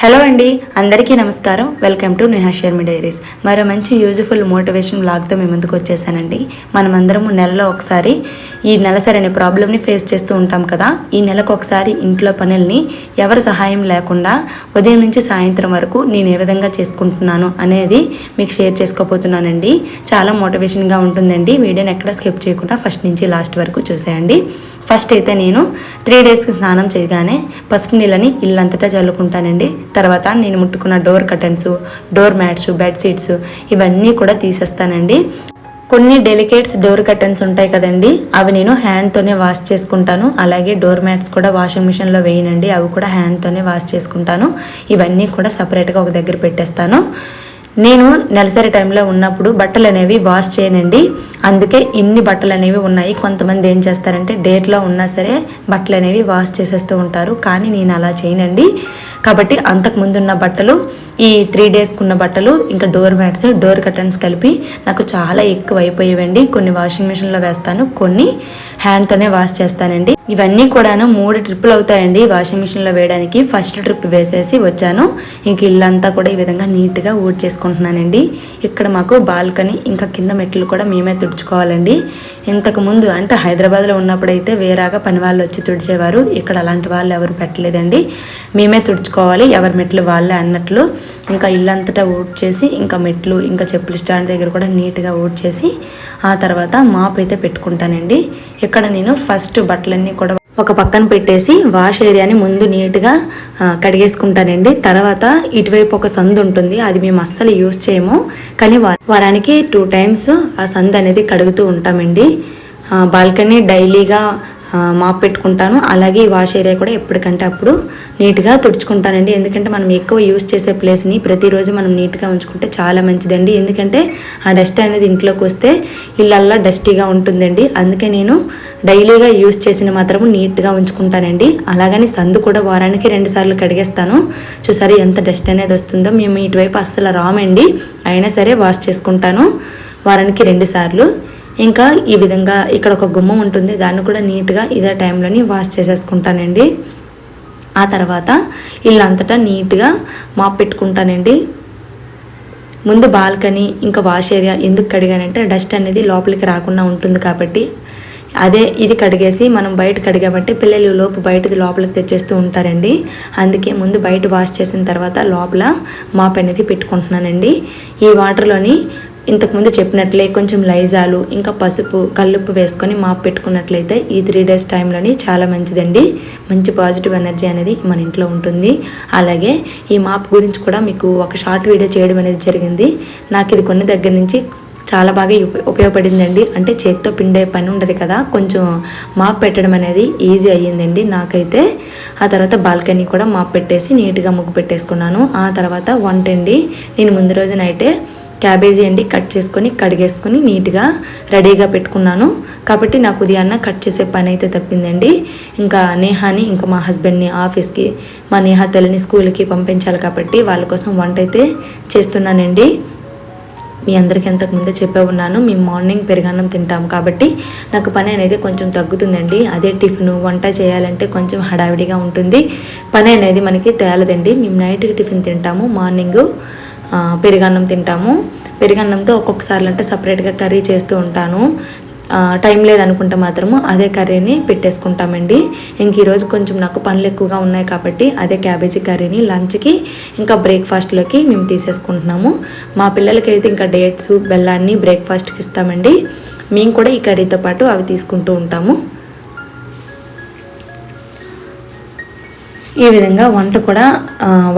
Hello అండి అందరికీ నమస్కారం. Welcome to Neha Sharmi diaries మరో మంచి యూజ్ఫుల్ మోటివేషన్ బ్లాగ్తో మీ ముందుకు వచ్చేసానండి. మనమందరము నెలలో ఒకసారి ఈ నెలసరి అనే ప్రాబ్లమ్ని ఫేస్ చేస్తూ ఉంటాం కదా. ఈ నెలకు ఒకసారి ఇంట్లో పనుల్ని ఎవరి సహాయం లేకుండా ఉదయం నుంచి సాయంత్రం వరకు నేను ఏ విధంగా చేసుకుంటున్నాను అనేది మీకు షేర్ చేసుకోబోతున్నానండి. చాలా మోటివేషన్గా ఉంటుందండి. వీడియోని ఎక్కడ స్కిప్ చేయకుండా ఫస్ట్ నుంచి లాస్ట్ వరకు చూసేయండి. ఫస్ట్ అయితే నేను త్రీ డేస్కి స్నానం చేయగానే పసుపు నీళ్ళని ఇల్లంతటా చల్లుకుంటానండి. తర్వాత నేను ముట్టుకున్న door curtains door mats bedsheets ఇవన్నీ కూడా తీసేస్తానండి. కొన్ని డెలికేట్స్ డోర్ కర్టన్స్ ఉంటాయి కదండి అవి నేను హ్యాండ్తోనే వాష్ చేసుకుంటాను. అలాగే డోర్ మ్యాట్స్ కూడా వాషింగ్ మిషన్లో వేయనండి అవి కూడా హ్యాండ్తోనే వాష్ చేసుకుంటాను. ఇవన్నీ కూడా సపరేట్గా ఒక దగ్గర పెట్టేస్తాను. నేను నెలసరి టైంలో ఉన్నప్పుడు బట్టలు అనేవి వాష్ చేయనండి. అందుకే ఇన్ని బట్టలు అనేవి ఉన్నాయి. కొంతమంది ఏం చేస్తారంటే డేట్లో ఉన్నా సరే బట్టలు అనేవి వాష్ చేసేస్తూ ఉంటారు. కానీ నేను అలా చేయనండి. కాబట్టి అంతకు ఉన్న బట్టలు ఈ త్రీ డేస్కి ఉన్న బట్టలు ఇంకా డోర్ మ్యాట్స్ డోర్ కర్టన్స్ కలిపి నాకు చాలా ఎక్కువ అయిపోయేవండి కొన్ని వాషింగ్ మిషన్లో వేస్తాను కొన్ని హ్యాండ్తోనే వాష్ చేస్తానండి. ఇవన్నీ కూడాను మూడు ట్రిప్పులు అవుతాయండి వాషింగ్ మిషన్లో వేయడానికి. ఫస్ట్ ట్రిప్ వేసేసి వచ్చాను. ఇంక ఇల్లంతా కూడా ఈ విధంగా నీట్గా ఊడ్ చేసుకుంటున్నానండి. ఇక్కడ మాకు బాల్కనీ ఇంకా కింద మెట్లు కూడా మేమే తుడుచుకోవాలండి. ఇంతకు ముందు అంటే హైదరాబాద్లో ఉన్నప్పుడైతే వేరేగా పని వాళ్ళు వచ్చి తుడిచేవారు. ఇక్కడ అలాంటి వాళ్ళు ఎవరు పెట్టలేదండి. మేమే తుడుచుకోవాలి ఎవరి మెట్లు వాళ్ళే అన్నట్లు. ఇంకా ఇల్లంతటా ఊడ్ చేసి ఇంకా మెట్లు ఇంకా చెప్పుల స్టాండ్ దగ్గర కూడా నీట్గా ఊడ్ చేసి ఆ తర్వాత మాప్ అయితే పెట్టుకుంటానండి. ఇక్కడ నేను ఫస్ట్ బట్టలన్నీ కూడా ఒక పక్కన పెట్టేసి వాష్ ఏరియాని ముందు నీట్గా కడిగేసుకుంటానండి. తర్వాత ఇటువైపు ఒక సందు ఉంటుంది అది మేము అస్సలు యూజ్ చేయము. కానీ వారానికి టూ టైమ్స్ ఆ సందు అనేది కడుగుతూ ఉంటామండి. బాల్కనీ డైలీగా మాప్ పెట్టుకుంటాను. అలాగే ఈ వాష్ ఏరియా కూడా ఎప్పటికంటే అప్పుడు నీట్గా తుడుచుకుంటానండి. ఎందుకంటే మనం ఎక్కువ యూస్ చేసే ప్లేస్ని ప్రతిరోజు మనం నీట్గా ఉంచుకుంటే చాలా మంచిదండి. ఎందుకంటే ఆ డస్ట్ అనేది ఇంట్లోకి వస్తే ఇళ్ళల్లా డస్టీగా ఉంటుందండి. అందుకే నేను డైలీగా యూస్ చేసిన మాత్రము నీట్గా ఉంచుకుంటానండి. అలాగని సందు కూడా వారానికి రెండు సార్లు కడిగేస్తాను. చూసారు ఎంత డస్ట్ అనేది వస్తుందో. మేము ఇటువైపు అస్సలు రామండి. అయినా సరే వాష్ చేసుకుంటాను. వారానికి రెండు సార్లు. ఇంకా ఈ విధంగా ఇక్కడ ఒక గుమ్మం ఉంటుంది. దాన్ని కూడా నీట్గా ఇదే టైంలోని వాష్ చేసేసుకుంటానండి. ఆ తర్వాత ఇల్లంతటా నీట్గా మాప్ పెట్టుకుంటానండి. ముందు బాల్కనీ ఇంకా వాష్ ఏరియా ఎందుకు కడిగానంటే డస్ట్ అనేది లోపలికి రాకుండా ఉంటుంది కాబట్టి అదే ఇది కడిగేసి మనం బయట కడిగామంటే పిల్లలు లోపు బయటది లోపలికి తెచ్చేస్తూ ఉంటారండి. అందుకే ముందు బయట వాష్ చేసిన తర్వాత లోపల మాప్ అనేది పెట్టుకుంటున్నానండి. ఈ వాటర్లోని ఇంతకుముందు చెప్పినట్లే కొంచెం లైజాలు ఇంకా పసుపు కల్లుప్పు వేసుకొని మాప్ పెట్టుకున్నట్లయితే ఈ త్రీ డేస్ టైంలోని చాలా మంచిదండి. మంచి పాజిటివ్ ఎనర్జీ అనేది మన ఇంట్లో ఉంటుంది. అలాగే ఈ మాప్ గురించి కూడా మీకు ఒక షార్ట్ వీడియో చేయడం అనేది జరిగింది. నాకు ఇది కొన్ని దగ్గర నుంచి చాలా బాగా ఉపయోగపడిందండి. అంటే చేత్తో పిండే పని ఉండదు కదా కొంచెం మాప్ పెట్టడం అనేది ఈజీ అయ్యిందండి నాకైతే. ఆ తర్వాత బాల్కనీ కూడా మాప్ పెట్టేసి నీట్గా ముగ్గు పెట్టేసుకున్నాను. ఆ తర్వాత వంట అండి. నేను ముందు రోజునైతే క్యాబేజీ అండి కట్ చేసుకొని కడిగేసుకొని నీట్గా రెడీగా పెట్టుకున్నాను. కాబట్టి నాకు ఉదయాన్న కట్ చేసే పని అయితే తప్పిందండి. ఇంకా నేహాని ఇంకా మా హస్బెండ్ని ఆఫీస్కి మా నేహా తల్లిని స్కూల్కి పంపించాలి కాబట్టి వాళ్ళ కోసం వంట అయితే చేస్తున్నానండి. మీ అందరికీ అంతకుముందే చెప్పే ఉన్నాను మేము మార్నింగ్ పెరుగన్నం తింటాం కాబట్టి నాకు పని అనేది కొంచెం తగ్గుతుందండి. అదే టిఫిన్ వంట చేయాలంటే కొంచెం హడావిడిగా ఉంటుంది. పని అనేది మనకి తేలదండి. మేము నైట్కి టిఫిన్ తింటాము మార్నింగ్ పెరుగన్నం తింటాము. పెరుగన్నంతో ఒక్కొక్కసారి అంటే సపరేట్గా కర్రీ చేస్తూ ఉంటాను. టైం లేదనుకుంటే మాత్రము అదే కర్రీని పెట్టేసుకుంటామండి. ఇంక ఈరోజు కొంచెం నాకు పనులు ఎక్కువగా ఉన్నాయి కాబట్టి అదే క్యాబేజీ కర్రీని లంచ్కి ఇంకా బ్రేక్ఫాస్ట్లోకి మేము తీసేసుకుంటున్నాము. మా పిల్లలకి అయితే ఇంకా డేట్స్ బెల్లాన్ని బ్రేక్ఫాస్ట్కి ఇస్తామండి. మేము కూడా ఈ కర్రీతో పాటు అవి తీసుకుంటూ ఉంటాము. ఈ విధంగా వంట కూడా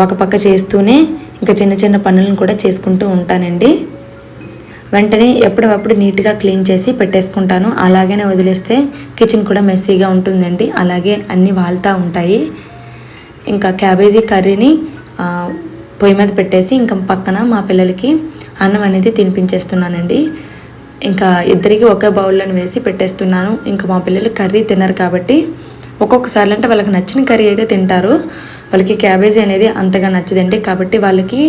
ఒక పక్క చేస్తూనే ఇంకా చిన్న చిన్న పనులను కూడా చేసుకుంటూ ఉంటానండి. వెంటనే ఎప్పుడప్పుడు నీట్గా క్లీన్ చేసి పెట్టేసుకుంటాను. అలాగనే వదిలేస్తే కిచెన్ కూడా మెస్సీగా ఉంటుందండి. అలాగే అన్నీ వాళ్తూ ఉంటాయి. ఇంకా క్యాబేజీ కర్రీని పొయ్యి మీద పెట్టేసి ఇంకా పక్కన మా పిల్లలకి అన్నం అనేది తినిపించేస్తున్నానండి. ఇంకా ఇద్దరికి ఒకే బౌల్లోని వేసి పెట్టేస్తున్నాను. ఇంకా మా పిల్లలు కర్రీ తినరు కాబట్టి ఒక్కొక్కసారి అంటే వాళ్ళకి నచ్చిన కర్రీ అయితే తింటారు. వాళ్ళకి క్యాబేజీ అనేది అంతగా నచ్చదండి. కాబట్టి వాళ్ళకి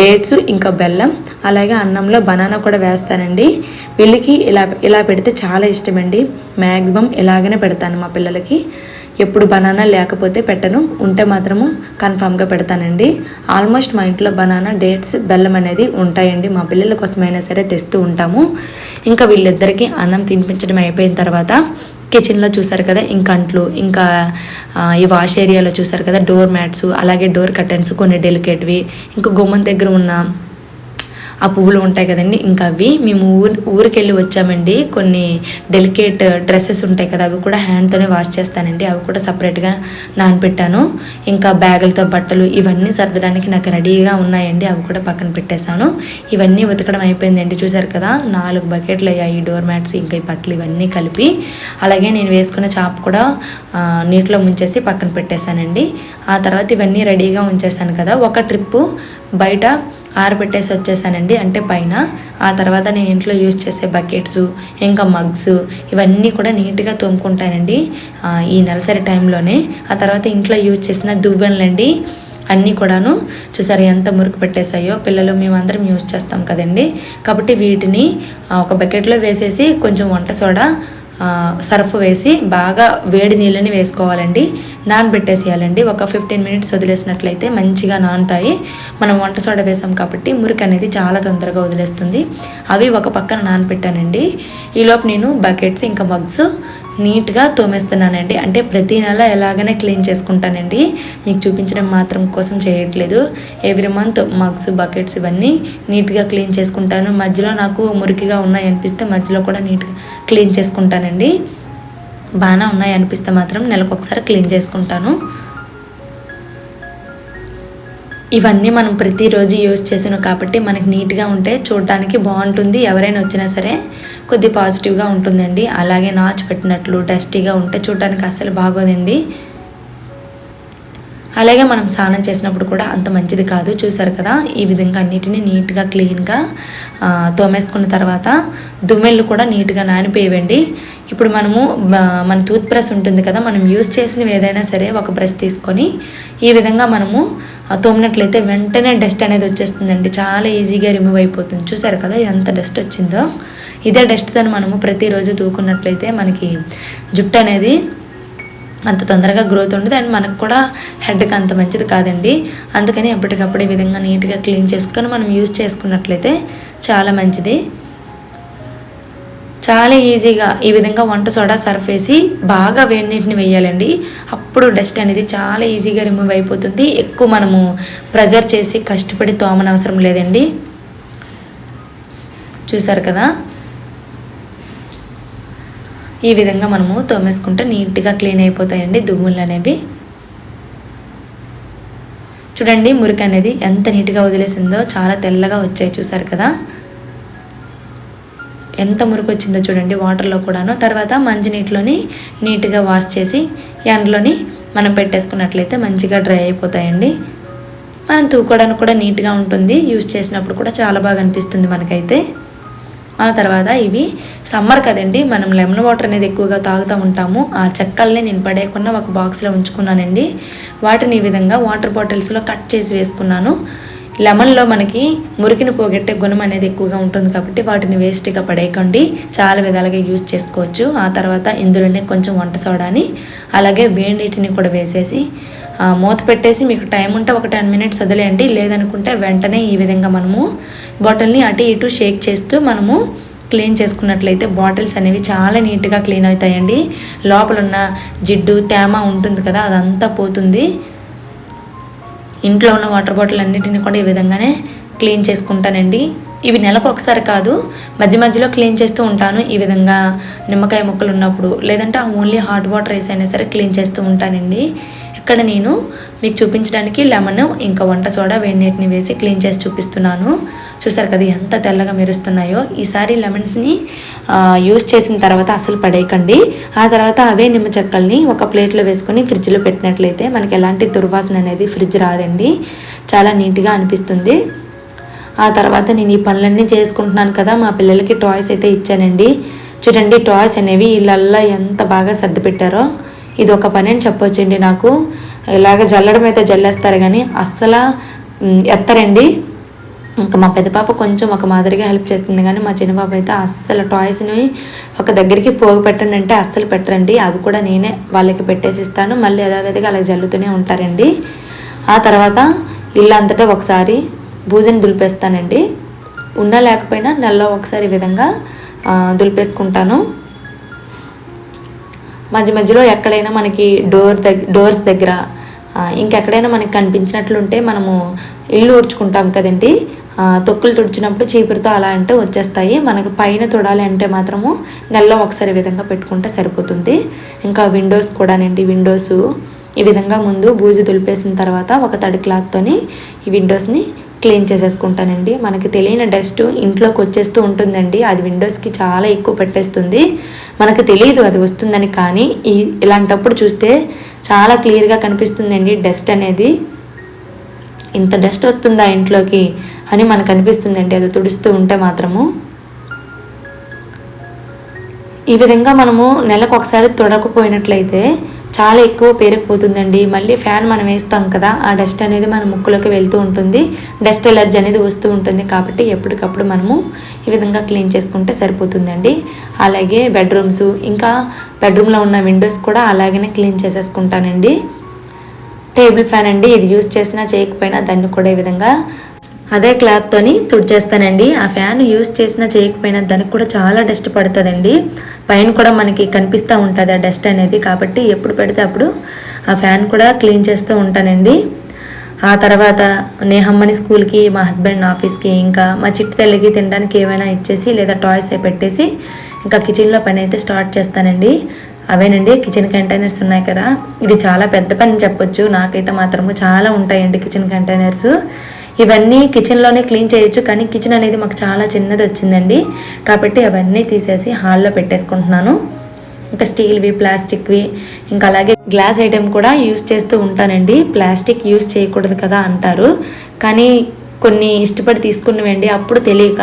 డేట్స్ ఇంకా బెల్లం అలాగే అన్నంలో బనానా కూడా వేస్తానండి. వీళ్ళకి ఇలా ఇలా పెడితే చాలా ఇష్టమండి. మ్యాక్సిమం ఇలాగనే పెడతాను మా పిల్లలకి. ఎప్పుడు బనానా లేకపోతే పెట్టను. ఉంటే మాత్రము కన్ఫామ్గా పెడతానండి. ఆల్మోస్ట్ మా ఇంట్లో బనానా డేట్స్ బెల్లం అనేది ఉంటాయండి. మా పిల్లల కోసమైనా సరే తెస్తూ ఉంటాము. ఇంకా వీళ్ళిద్దరికీ అన్నం తినిపించడం అయిపోయిన తర్వాత కిచెన్లో చూసారు కదా ఇంకా అంట్లు ఇంకా ఈ వాష్ ఏరియాలో చూసారు కదా డోర్ మ్యాట్స్ అలాగే డోర్ కర్టెన్స్ కొన్ని డెలికేట్వి ఇంకా గుమ్మం దగ్గర ఉన్న ఆ పువ్వులు ఉంటాయి కదండి. ఇంకా అవి మేము ఊరు ఊరికెళ్ళి వచ్చామండి. కొన్ని డెలికేట్ డ్రెస్సెస్ ఉంటాయి కదా అవి కూడా హ్యాండ్తోనే వాష్ చేస్తానండి. అవి కూడా సపరేట్గా నానపెట్టాను. ఇంకా బ్యాగులతో బట్టలు ఇవన్నీ సర్దడానికి నాకు రెడీగా ఉన్నాయండి. అవి కూడా పక్కన పెట్టేశాను. ఇవన్నీ ఉతకడం అయిపోయిందండి. చూసారు కదా నాలుగు బకెట్లు అయ్యాయి డోర్ మ్యాట్స్ ఇంకా ఈ బట్టలు ఇవన్నీ కలిపి. అలాగే నేను వేసుకున్న చాప్ కూడా నీటిలో ముంచేసి పక్కన పెట్టేశానండి. ఆ తర్వాత ఇవన్నీ రెడీగా ఉంచేసాను కదా. ఒక ట్రిప్పు బయట ఆరబెట్టేసి వచ్చేసానండి. అంటే పైన. ఆ తర్వాత నేను ఇంట్లో యూజ్ చేసే బకెట్స్ ఇంకా మగ్స్ ఇవన్నీ కూడా నీట్గా తోముకుంటానండి. ఈ నెలసరి టైంలోనే. ఆ తర్వాత ఇంట్లో యూజ్ చేసిన దువ్వెనలండి. అన్నీ కూడాను చూసారు ఎంత మురికి పెట్టేశాయో. పిల్లలు మేమందరం యూజ్ చేస్తాం కదండి. కాబట్టి వీటిని ఒక బకెట్లో వేసేసి కొంచెం వంట సోడా సర్ఫ్ వేసి బాగా వేడి నీళ్ళని వేసుకోవాలండి. నానబెట్టేసేయాలండి. ఒక ఫిఫ్టీన్ మినిట్స్ వదిలేసినట్లయితే మంచిగా నానుతాయి. మనం వంట సోడా వేసాం కాబట్టి మురికి అనేది చాలా తొందరగా వదిలేస్తుంది. అవి ఒక పక్కన నానబెట్టానండి. ఈలోపు నేను బకెట్స్ ఇంకా మగ్స్ నీట్గా తోమేస్తున్నానండి. అంటే ప్రతి నెల ఎలాగనే క్లీన్ చేసుకుంటానండి. మీకు చూపించడం మాత్రం కోసం చేయట్లేదు. ఎవ్రీ మంత్ మగ్స్ బకెట్స్ ఇవన్నీ నీట్గా క్లీన్ చేసుకుంటాను. మధ్యలో నాకు మురికిగా ఉన్నాయి అనిపిస్తే మధ్యలో కూడా నీట్గా క్లీన్ చేసుకుంటానండి. బాగానే ఉన్నాయి అనిపిస్తే మాత్రం నెలకు ఒకసారి క్లీన్ చేసుకుంటాను. ఇవన్నీ మనం ప్రతిరోజు యూజ్ చేసినాం కాబట్టి మనకి నీట్గా ఉంటే చూడటానికి బాగుంటుంది. ఎవరైనా వచ్చినా సరే కొద్ది పాజిటివ్గా ఉంటుందండి. అలాగే నాచు పెట్టినట్లు డస్టీగా ఉంటే చూడడానికి అస్సలు బాగోదండి. అలాగే మనం స్నానం చేసినప్పుడు కూడా అంత మంచిది కాదు. చూసారు కదా? ఈ విధంగా అన్నిటిని నీట్గా క్లీన్గా తోమేసుకున్న తర్వాత దుమ్మెళ్ళు కూడా నీట్గా నానిపోయేవండి. ఇప్పుడు మనము మన టూత్ బ్రష్ ఉంటుంది కదా? మనం యూస్ చేసినవి ఏదైనా సరే ఒక బ్రష్ తీసుకొని ఈ విధంగా మనము తోమినట్లయితే వెంటనే డస్ట్ అనేది వచ్చేస్తుందండి. చాలా ఈజీగా రిమూవ్ అయిపోతుంది. చూసారు కదా? ఎంత డస్ట్ వచ్చిందో. ఇదే డస్ట్తో మనము ప్రతిరోజు దూకున్నట్లయితే మనకి జుట్టు అనేది అంత తొందరగా గ్రోత్ ఉండదు. అండ్ మనకు కూడా హెడ్కి అంత మంచిది కాదండి. అందుకని ఎప్పటికప్పుడు ఈ విధంగా నీట్గా క్లీన్ చేసుకొని మనం యూజ్ చేసుకున్నట్లయితే చాలా మంచిది. చాలా ఈజీగా ఈ విధంగా వంట సోడా సర్ఫ్ వేసి బాగా వేడి నీటిని వేయాలండి. అప్పుడు డస్ట్ అనేది చాలా ఈజీగా రిమూవ్ అయిపోతుంది. ఎక్కువ మనము ప్రెజర్ చేసి కష్టపడి తోమనవసరం లేదండి. చూసారు కదా? ఈ విధంగా మనము తోమేసుకుంటే నీట్గా క్లీన్ అయిపోతాయండి దుమ్ములు అనేవి. చూడండి మురికి అనేది ఎంత నీట్గా వదిలేసిందో చాలా తెల్లగా వచ్చాయి చూసారు కదా. ఎంత మురికి వచ్చిందో చూడండి వాటర్లో కూడాను. తర్వాత మంచినీటిలోని నీట్గా వాష్ చేసి ఎండలోని మనం పెట్టేసుకున్నట్లయితే మంచిగా డ్రై అయిపోతాయండి. మనం తూకోవడానికి కూడా నీట్గా ఉంటుంది యూజ్ చేసినప్పుడు కూడా చాలా బాగా అనిపిస్తుంది మనకైతే. ఆ తర్వాత ఇవి సమ్మర్ కదండి మనం లెమన్ వాటర్ అనేది ఎక్కువగా తాగుతూ ఉంటాము. ఆ చెక్కల్ని నేను పడేయకుండా ఒక బాక్స్లో ఉంచుకున్నానండి. వాటిని ఈ విధంగా వాటర్ బాటిల్స్లో కట్ చేసి వేసుకున్నాను. లెమన్లో మనకి మురికిని పోగొట్టే గుణం అనేది ఎక్కువగా ఉంటుంది కాబట్టి వాటిని వేస్ట్గా పడేయకండి. చాలా విధాలుగా యూజ్ చేసుకోవచ్చు. ఆ తర్వాత ఇందులోనే కొంచెం వంట సోడాని అలాగే వేడి నీటిని కూడా వేసేసి మూత పెట్టేసి మీకు టైం ఉంటే ఒక టెన్ మినిట్స్ వదిలేయండి. లేదనుకుంటే వెంటనే ఈ విధంగా మనము బాటిల్ని అటు ఇటు షేక్ చేస్తూ మనము క్లీన్ చేసుకున్నట్లయితే బాటిల్స్ అనేవి చాలా నీట్గా క్లీన్ అవుతాయండి. లోపల ఉన్న జిడ్డు తేమ ఉంటుంది కదా అదంతా పోతుంది. ఇంట్లో ఉన్న వాటర్ బాటిల్ అన్నిటిని కూడా ఈ విధంగానే క్లీన్ చేసుకుంటానండి. ఇవి నెలకు ఒకసారి కాదు మధ్య మధ్యలో క్లీన్ చేస్తూ ఉంటాను. ఈ విధంగా నిమ్మకాయ ముక్కలు ఉన్నప్పుడు లేదంటే ఓన్లీ హాట్ వాటర్ వేసి అయినా సరే క్లీన్ చేస్తూ ఉంటానండి. ఇక్కడ నేను మీకు చూపించడానికి లెమన్ ఇంకా వంట సోడా వేడి నీటిని వేసి క్లీన్ చేసి చూపిస్తున్నాను. చూసారు కదా ఎంత తెల్లగా మెరుస్తున్నాయో. ఈసారి లెమన్స్ని యూస్ చేసిన తర్వాత అసలు పడేయకండి. ఆ తర్వాత అవే నిమ్మ చెక్కల్ని ఒక ప్లేట్లో వేసుకొని ఫ్రిడ్జ్లో పెట్టినట్లయితే మనకి ఎలాంటి దుర్వాసన అనేది ఫ్రిడ్జ్ రాదండి. చాలా నీట్గా అనిపిస్తుంది. ఆ తర్వాత నేను ఈ పనులన్నీ చేసుకుంటున్నాను కదా మా పిల్లలకి టాయ్స్ అయితే ఇచ్చానండి. చూడండి టాయ్స్ అనేవి ఇళ్ళల్లో ఎంత బాగా సర్ది పెట్టారో. ఇది ఒక పని అని చెప్పొచ్చండి నాకు. ఇలాగ జల్లడం అయితే జల్లేస్తారు కానీ అస్సలు ఎత్తరండి. ఇంకా మా పెద్ద పాప కొంచెం ఒక మాదిరిగా హెల్ప్ చేస్తుంది కానీ మా చిన్న పాప అయితే అస్సలు టాయ్స్ని ఒక దగ్గరికి పోగు పెట్టండి అంటే అస్సలు పెట్టరండి. అవి కూడా నేనే వాళ్ళకి పెట్టేసి ఇస్తాను మళ్ళీ యథావిధిగా అలా జల్లుతూనే ఉంటారండి. ఆ తర్వాత ఇల్లు అంతటా ఒకసారి భూజని దులిపేస్తానండి. ఉన్నా లేకపోయినా నెలలో ఒకసారి ఈ విధంగా దులిపేసుకుంటాను. మధ్య మధ్యలో ఎక్కడైనా మనకి డోర్ దగ్గర డోర్స్ దగ్గర ఇంకెక్కడైనా మనకి కనిపించినట్లుంటే మనము ఇల్లు ఊడ్చుకుంటాం కదండి. తొక్కులు తుడిచినప్పుడు చీపురుతో అలా అంటే వచ్చేస్తాయి. మనకు పైన తుడాలి అంటే మాత్రము నెలలో ఒకసారి విధంగా పెట్టుకుంటే సరిపోతుంది. ఇంకా విండోస్ కూడానండి విండోస్. ఈ విధంగా ముందు బూజు దులిపేసిన తర్వాత ఒక తడి క్లాత్తోని ఈ విండోస్ని క్లీన్ చేసేసుకుంటానండి. మనకి తెలియని డస్ట్ ఇంట్లోకి వచ్చేస్తూ ఉంటుందండి. అది విండోస్కి చాలా ఎక్కువ పెట్టేస్తుంది. మనకు తెలియదు అది వస్తుందని కానీ ఈ ఇలాంటప్పుడు చూస్తే చాలా క్లియర్గా కనిపిస్తుందండి డస్ట్ అనేది. ఇంత డస్ట్ వస్తుందా ఇంట్లోకి అని మనకు అనిపిస్తుందండి. అది తుడుస్తూ ఉంటే మాత్రము. ఈ విధంగా మనము నెలకు ఒకసారి తొడకపోయినట్లయితే చాలా ఎక్కువ పేరుకుపోతుందండి. మళ్ళీ ఫ్యాన్ మనం వేస్తాం కదా ఆ డస్ట్ అనేది మన ముక్కులోకి వెళ్తూ ఉంటుంది. డస్ట్ ఎలర్జీ అనేది వస్తూ ఉంటుంది కాబట్టి ఎప్పటికప్పుడు మనము ఈ విధంగా క్లీన్ చేసుకుంటే సరిపోతుందండి. అలాగే బెడ్రూమ్స్ ఇంకా బెడ్రూమ్లో ఉన్న విండోస్ కూడా అలాగనే క్లీన్ చేసేసుకుంటానండి. టేబుల్ ఫ్యాన్ అండి ఇది యూస్ చేసినా చేయకపోయినా దాన్ని కూడా ఈ విధంగా అదే క్లాత్తోని తుడిచేస్తానండి. ఆ ఫ్యాన్ యూస్ చేసినా చేయకపోయినా దానికి కూడా చాలా డస్ట్ పడుతుందండి. పైన కూడా మనకి కనిపిస్తూ ఉంటుంది ఆ డస్ట్ అనేది. కాబట్టి ఎప్పుడు పెడితే అప్పుడు ఆ ఫ్యాన్ కూడా క్లీన్ చేస్తూ ఉంటానండి. ఆ తర్వాత నేహమ్మని స్కూల్కి మా హస్బెండ్ ఆఫీస్కి ఇంకా మా చిట్టు తల్లికి తినడానికి ఏమైనా ఇచ్చేసి లేదా టాయ్స్ పెట్టేసి ఇంకా కిచెన్లో పని అయితే స్టార్ట్ చేస్తానండి. అవేనండి కిచెన్ కంటైనర్స్ ఉన్నాయి కదా. ఇది చాలా పెద్ద పని చెప్పొచ్చు. నాకైతే మాత్రము చాలా ఉంటాయండి కిచెన్ కంటైనర్స్ ఇవన్నీ కిచెన్లోనే క్లీన్ చేయొచ్చు కానీ కిచెన్ అనేది మాకు చాలా చిన్నది వచ్చిందండి. కాబట్టి అవన్నీ తీసేసి హాల్లో పెట్టేసుకుంటున్నాను. ఇంకా స్టీల్వి ప్లాస్టిక్వి ఇంకా అలాగే గ్లాస్ ఐటెం కూడా యూస్ చేస్తూ ఉంటానండి. ప్లాస్టిక్ యూస్ చేయకూడదు కదా అంటారు. కానీ కొన్ని ఇష్టపడి తీసుకున్నవండి. అప్పుడు తెలియక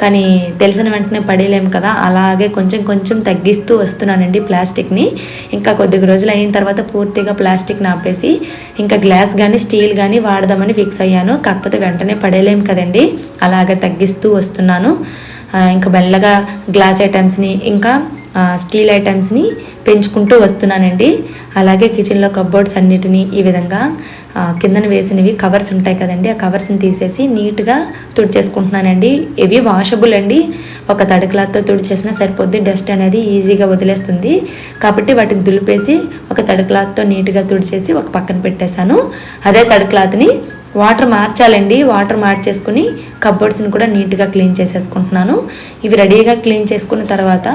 కానీ తెలిసిన వెంటనే పడేయలేము కదా. అలాగే కొంచెం కొంచెం తగ్గిస్తూ వస్తున్నానండి ప్లాస్టిక్ని. ఇంకా కొద్ది రోజులు అయిన తర్వాత పూర్తిగా ప్లాస్టిక్ని ఆపేసి ఇంకా గ్లాస్ కానీ స్టీల్ కానీ వాడదామని ఫిక్స్ అయ్యాను. కాకపోతే వెంటనే పడేయలేము కదండి. అలాగే తగ్గిస్తూ వస్తున్నాను. ఇంకా మెల్లగా గ్లాస్ ఐటమ్స్ని ఇంకా స్టీల్ ఐటమ్స్ని పెంచుకుంటూ వస్తున్నానండి. అలాగే కిచెన్లో కబ్బోర్డ్స్ అన్నిటిని ఈ విధంగా కిందన వేసినవి కవర్స్ ఉంటాయి కదండి ఆ కవర్స్ని తీసేసి నీట్గా తుడిచేసుకుంటున్నానండి. ఇవి వాషబుల్ అండి. ఒక తడి క్లాత్తో తుడిచేసినా సరిపోద్ది డస్ట్ అనేది ఈజీగా వదిలేస్తుంది. కాబట్టి వాటిని దులిపేసి ఒక తడి క్లాత్తో నీట్గా తుడిచేసి ఒక పక్కన పెట్టేశాను. అదే తడి క్లాత్ని వాటర్ మార్చాలండి. వాటర్ మార్చేసుకుని కబ్బోర్డ్స్ని కూడా నీట్గా క్లీన్ చేసేసుకుంటున్నాను. ఇవి రెడీగా క్లీన్ చేసుకున్న తర్వాత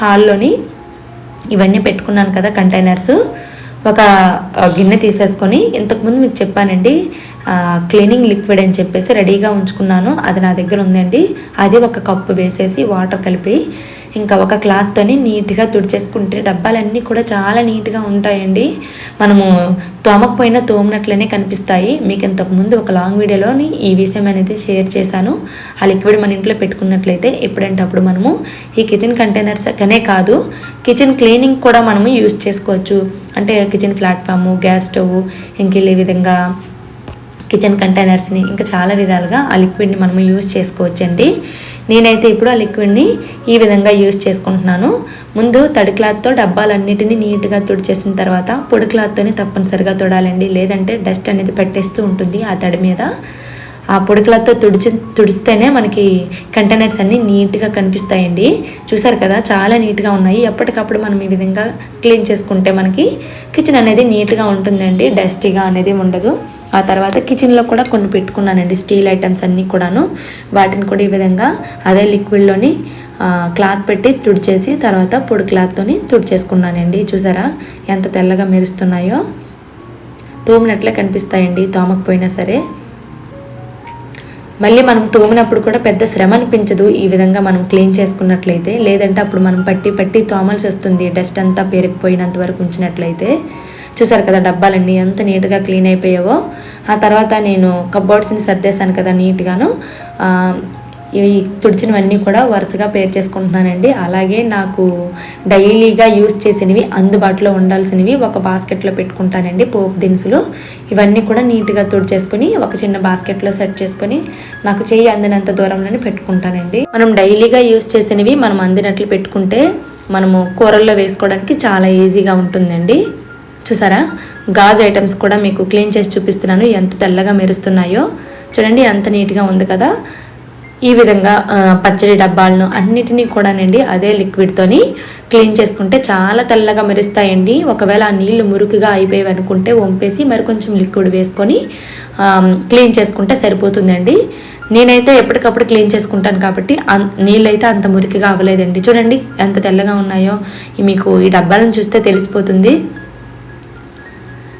హాల్లోని ఇవన్నీ పెట్టుకున్నాను కదా కంటైనర్స్ ఒక గిన్నె తీసేసుకొని ఇంతకుముందు మీకు చెప్పానండి క్లీనింగ్ లిక్విడ్ అని చెప్పేసి రెడీగా ఉంచుకున్నాను. అది నా దగ్గర ఉందండి. అది ఒక కప్పు వేసేసి వాటర్ కలిపి ఇంకా ఒక క్లాత్తోని నీట్గా తుడిచేసుకుంటే డబ్బాలన్నీ కూడా చాలా నీట్గా ఉంటాయండి. మనము తోమకపోయినా తోమినట్లనే కనిపిస్తాయి. మీకు ఇంతకుముందు ఒక లాంగ్ వీడియోలోని ఈ విషయం అనేది షేర్ చేశాను. ఆ లిక్విడ్ మన ఇంట్లో పెట్టుకున్నట్లయితే ఎప్పుడంటే అప్పుడు మనము ఈ కిచెన్ కంటైనర్స్ కనే కాదు కిచెన్ క్లీనింగ్ కూడా మనము యూస్ చేసుకోవచ్చు. అంటే కిచెన్ ప్లాట్ఫాము గ్యాస్ స్టవ్ ఇంకెళ్ళే విధంగా కిచెన్ కంటైనర్స్ని ఇంకా చాలా విధాలుగా ఆ లిక్విడ్ని మనము యూజ్ చేసుకోవచ్చండి. నేనైతే ఇప్పుడు ఆ లిక్విడ్ని ఈ విధంగా యూజ్ చేసుకుంటున్నాను. ముందు తడి క్లాత్తో డబ్బాలన్నిటిని నీట్గా తుడిచేసిన తర్వాత పొడి క్లాత్తోనే తప్పనిసరిగా తొడాలండి. లేదంటే డస్ట్ అనేది పెట్టేస్తూ ఉంటుంది ఆ తడి మీద. ఆ పొడి క్లాత్తో తుడిచి తుడిస్తేనే మనకి కంటైనర్స్ అన్నీ నీట్గా కనిపిస్తాయండి. చూసారు కదా చాలా నీట్గా ఉన్నాయి. ఎప్పటికప్పుడు మనం ఈ విధంగా క్లీన్ చేసుకుంటే మనకి కిచెన్ అనేది నీట్గా ఉంటుందండి. డస్టీగా అనేది ఉండదు. ఆ తర్వాత కిచెన్లో కూడా కొన్ని పెట్టుకున్నానండి స్టీల్ ఐటమ్స్ అన్నీ కూడాను. వాటిని కూడా ఈ విధంగా అదే లిక్విడ్లోని క్లాత్ పెట్టి తుడిచేసి తర్వాత పొడి క్లాత్తోని తుడిచేసుకున్నానండి. చూసారా ఎంత తెల్లగా మెరుస్తున్నాయో. తోమినట్లే కనిపిస్తాయండి తోమకపోయినా సరే. మళ్ళీ మనం తోమినప్పుడు కూడా పెద్ద శ్రమ అనిపించదు. ఈ విధంగా మనం క్లీన్ చేసుకున్నట్లయితే లేదంటే అప్పుడు మనం పట్టి పట్టి తోమాల్సి వస్తుంది డస్ట్ అంతా పేరుకుపోయినంత వరకు ఉంచినట్లయితే. చూసారు కదా డబ్బాలన్నీ ఎంత నీట్గా క్లీన్ అయిపోయావో. ఆ తర్వాత నేను కబ్బోర్డ్స్ని సర్దేశాను కదా నీట్గాను. ఇవి తుడిచినవన్నీ కూడా వరుసగా పేర్ చేసుకుంటున్నానండి. అలాగే నాకు డైలీగా యూస్ చేసినవి అందుబాటులో ఉండాల్సినవి ఒక బాస్కెట్లో పెట్టుకుంటానండి పోపు దినుసులు. ఇవన్నీ కూడా నీట్గా తుడిచేసుకుని ఒక చిన్న బాస్కెట్లో సెట్ చేసుకొని నాకు చేయి అందినంత దూరంలోనే పెట్టుకుంటానండి. మనం డైలీగా యూస్ చేసినవి మనం అందినట్లు పెట్టుకుంటే మనము కూరల్లో వేసుకోవడానికి చాలా ఈజీగా ఉంటుందండి. చూసారా? గాజు ఐటమ్స్ కూడా మీకు క్లీన్ చేసి చూపిస్తున్నాను. ఎంత తెల్లగా మెరుస్తున్నాయో. చూడండి ఎంత నీట్గా ఉంది కదా. ఈ విధంగా పచ్చడి డబ్బాలను అన్నిటినీ కూడానండి అదే లిక్విడ్తోని క్లీన్ చేసుకుంటే చాలా తెల్లగా మెరుస్తాయండి. ఒకవేళ ఆ నీళ్ళు మురుకుగా అయిపోయాయి అనుకుంటే వంపేసి మరి కొంచెం లిక్విడ్ వేసుకొని క్లీన్ చేసుకుంటే సరిపోతుందండి. నేనైతే ఎప్పటికప్పుడు క్లీన్ చేసుకుంటాను కాబట్టి నీళ్ళైతే అంత మురికిగా అవ్వలేదండి. చూడండి ఎంత తెల్లగా ఉన్నాయో. మీకు ఈ డబ్బాలను చూస్తే తెలిసిపోతుంది.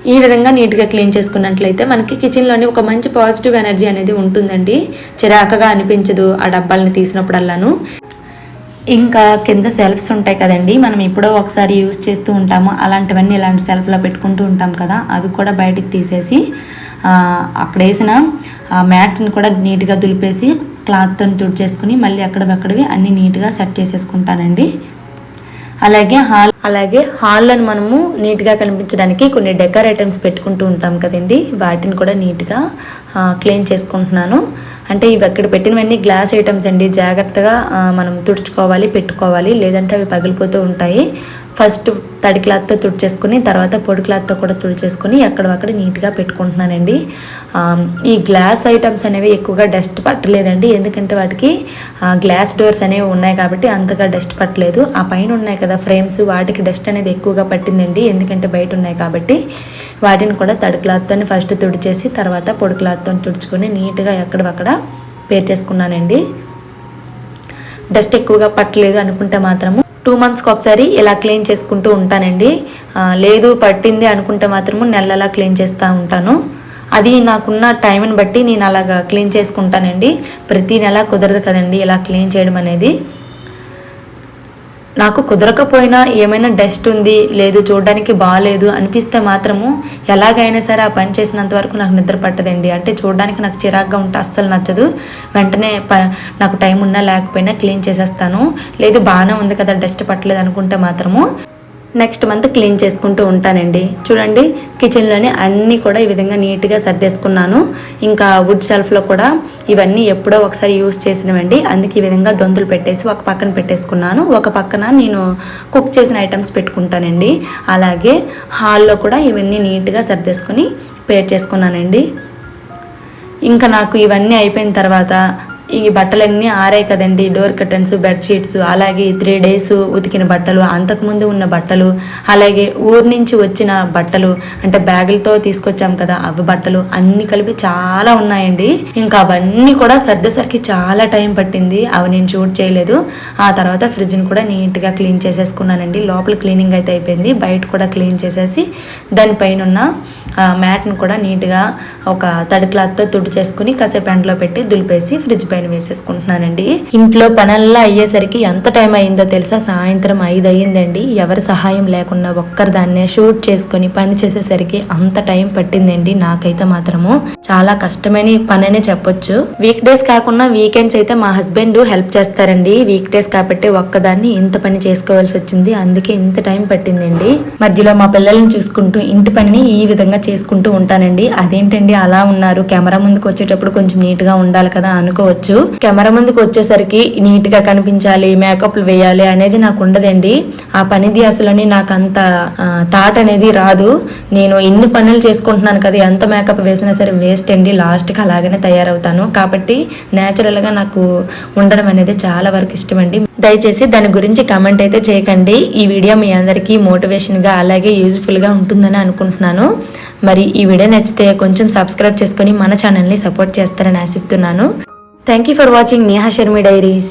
ఈ విధంగా నీట్గా క్లీన్ చేసుకున్నట్లయితే మనకి కిచెన్లోని ఒక మంచి పాజిటివ్ ఎనర్జీ అనేది ఉంటుందండి. చిరాకగా అనిపించదు ఆ డబ్బాలని తీసినప్పుడల్లాను. ఇంకా కింద సెల్ఫ్స్ ఉంటాయి కదండి. మనం ఎప్పుడో ఒకసారి యూజ్ చేస్తూ ఉంటాము. అలాంటివన్నీ ఇలాంటి సెల్ఫ్లో పెట్టుకుంటూ ఉంటాం కదా. అవి కూడా బయటికి తీసేసి అక్కడ వేసిన ఆ మ్యాట్స్ని కూడా నీట్గా దులిపేసి క్లాత్తో తుడిచేసుకుని మళ్ళీ అక్కడవక్కడవి అన్నీ నీట్గా సెట్ చేసేసుకుంటానండి. అలాగే హాల్ అలాగే హాల్లను మనము నీట్గా కనిపించడానికి కొన్ని డెకర్ ఐటమ్స్ పెట్టుకుంటూ ఉంటాం కదండి. వాటిని కూడా నీట్గా క్లీన్ చేసుకుంటున్నాను. అంటే ఇవి అక్కడ పెట్టినవన్నీ గ్లాస్ ఐటమ్స్ అండి. జాగ్రత్తగా మనం తుడుచుకోవాలి పెట్టుకోవాలి. లేదంటే అవి పగిలిపోతూ ఉంటాయి. ఫస్ట్ తడి క్లాత్తో తుడిచేసుకుని తర్వాత పొడి క్లాత్తో కూడా తుడిచేసుకుని అక్కడ నీట్గా పెట్టుకుంటున్నానండి. ఈ గ్లాస్ ఐటమ్స్ అనేవి ఎక్కువగా డస్ట్ పట్టలేదండి. ఎందుకంటే వాటికి గ్లాస్ డోర్స్ అనేవి ఉన్నాయి కాబట్టి అంతగా డస్ట్ పట్టలేదు. ఆ పైన ఉన్నాయి కదా ఫ్రేమ్స్ వాటికి డస్ట్ అనేది ఎక్కువగా పట్టిందండి. ఎందుకంటే బయట ఉన్నాయి కాబట్టి. వాటిని కూడా తడి క్లాత్తోని ఫస్ట్ తుడిచేసి తర్వాత పొడి క్లాత్తో తుడుచుకొని నీట్గా ఎక్కడవక్కడ పేర్చేసుకున్నానండి డస్ట్ ఎక్కువగా పట్టలేదు అనుకుంటే మాత్రము టూ మంత్స్కి ఒకసారి ఇలా క్లీన్ చేసుకుంటూ ఉంటానండి. లేదు పట్టింది అనుకుంటే మాత్రము నెలలా క్లీన్ చేస్తూ ఉంటాను. అది నాకున్న టైంని బట్టి నేను అలాగా క్లీన్ చేసుకుంటానండి. ప్రతి నెల కుదరదు కదండి ఇలా క్లీన్ చేయడం అనేది. నాకు కుదరకపోయినా ఏమైనా డస్ట్ ఉంది లేదు చూడడానికి బాగాలేదు అనిపిస్తే మాత్రము ఎలాగైనా సరే ఆ పని చేసినంత వరకు నాకు నిద్ర పట్టదండి. అంటే చూడడానికి నాకు చిరాగ్గా ఉంటే అస్సలు నచ్చదు. వెంటనే ప నాకు టైం ఉన్నా లేకపోయినా క్లీన్ చేసేస్తాను. లేదు బాగానే ఉంది కదా డస్ట్ పట్టలేదు అనుకుంటే మాత్రము నెక్స్ట్ మంత్ క్లీన్ చేసుకుంటూ ఉంటానండి. చూడండి కిచెన్లోనే అన్నీ కూడా ఈ విధంగా నీట్గా సర్దేసుకున్నాను. ఇంకా వుడ్ షెల్ఫ్లో కూడా ఇవన్నీ ఎప్పుడో ఒకసారి యూస్ చేసినవండి. అందుకే ఈ విధంగా దొంతులు పెట్టేసి ఒక పక్కన పెట్టేసుకున్నాను. ఒక పక్కన నేను కుక్ చేసిన ఐటమ్స్ పెట్టుకుంటానండి. అలాగే హాల్లో కూడా ఇవన్నీ నీట్గా సర్దేసుకొని పేర్ చేసుకున్నానండి. ఇంకా నాకు ఇవన్నీ అయిపోయిన తర్వాత ఈ బట్టలన్నీ ఆరాయి కదండి. డోర్ కర్టన్స్ బెడ్షీట్స్ అలాగే త్రీ డేస్ ఉతికిన బట్టలు అంతకుముందు ఉన్న బట్టలు అలాగే ఊరు నుంచి వచ్చిన బట్టలు అంటే బ్యాగులతో తీసుకొచ్చాం కదా అవి బట్టలు అన్ని కలిపి చాలా ఉన్నాయండి. ఇంకా అవన్నీ కూడా సర్దేసరికి చాలా టైం పట్టింది. అవి నేను షూట్ చేయలేదు. ఆ తర్వాత ఫ్రిడ్జ్ని కూడా నీట్గా క్లీన్ చేసేసుకున్నానండి. లోపల క్లీనింగ్ అయితే అయిపోయింది. బయట కూడా క్లీన్ చేసేసి దానిపైన ఉన్న ఆ, మ్యాట్ని కూడా నీట్గా ఒక తడి క్లాత్తో తుడి చేసుకుని కాసేపు ఎండలో పెట్టి దులిపేసి ఫ్రిడ్జ్ పైన వేసేసుకుంటున్నానండి. ఇంట్లో పనల్లా అయ్యేసరికి ఎంత టైం అయిందో తెలుసా? సాయంత్రం ఐదు అయ్యిందండి ఎవరి సహాయం లేకుండా ఒక్కరి దాన్నే షూట్ చేసుకొని పని చేసేసరికి అంత టైం పట్టిందండి నాకైతే మాత్రము. చాలా కష్టమైన పని చెప్పొచ్చు. వీక్ డేస్ కాకుండా వీకెండ్స్ అయితే మా హస్బెండ్ హెల్ప్ చేస్తారండి. వీక్ డేస్ కాబట్టి ఒక్కదాన్ని ఇంత పని చేసుకోవాల్సి వచ్చింది. అందుకే ఇంత టైం పట్టిందండి. మధ్యలో మా పిల్లల్ని చూసుకుంటూ ఇంటి పనిని ఈ విధంగా చేసుకుంటూ ఉంటానండి. అదేంటండి అలా ఉన్నారు? కెమెరా ముందుకు వచ్చేటప్పుడు కొంచెం నీట్గా ఉండాలి కదా అనుకోవచ్చు. కెమెరా ముందుకు వచ్చేసరికి నీట్గా కనిపించాలి మేకప్లు వేయాలి అనేది నాకు ఉండదండి. ఆ పనిది అసలని నాకు అంత థాట్ అనేది రాదు. నేను ఇన్ని పనులు చేసుకుంటున్నాను కదా ఎంత మేకప్ వేసినా సరే వేస్ట్ అండి. లాస్ట్కి అలాగనే తయారవుతాను. కాబట్టి నేచురల్గా నాకు ఉండడం అనేది చాలా వరకు ఇష్టం అండి దయచేసి దాని గురించి కమెంట్ అయితే చేయకండి. ఈ వీడియో మీ అందరికీ మోటివేషన్గా అలాగే యూజ్ఫుల్గా ఉంటుందని అనుకుంటున్నాను. మరి ఈ వీడియో నచ్చితే కొంచెం సబ్స్క్రైబ్ చేసుకొని మన ఛానల్ని సపోర్ట్ చేస్తారని ఆశిస్తున్నాను. Thank you for watching Neha Sharmi diaries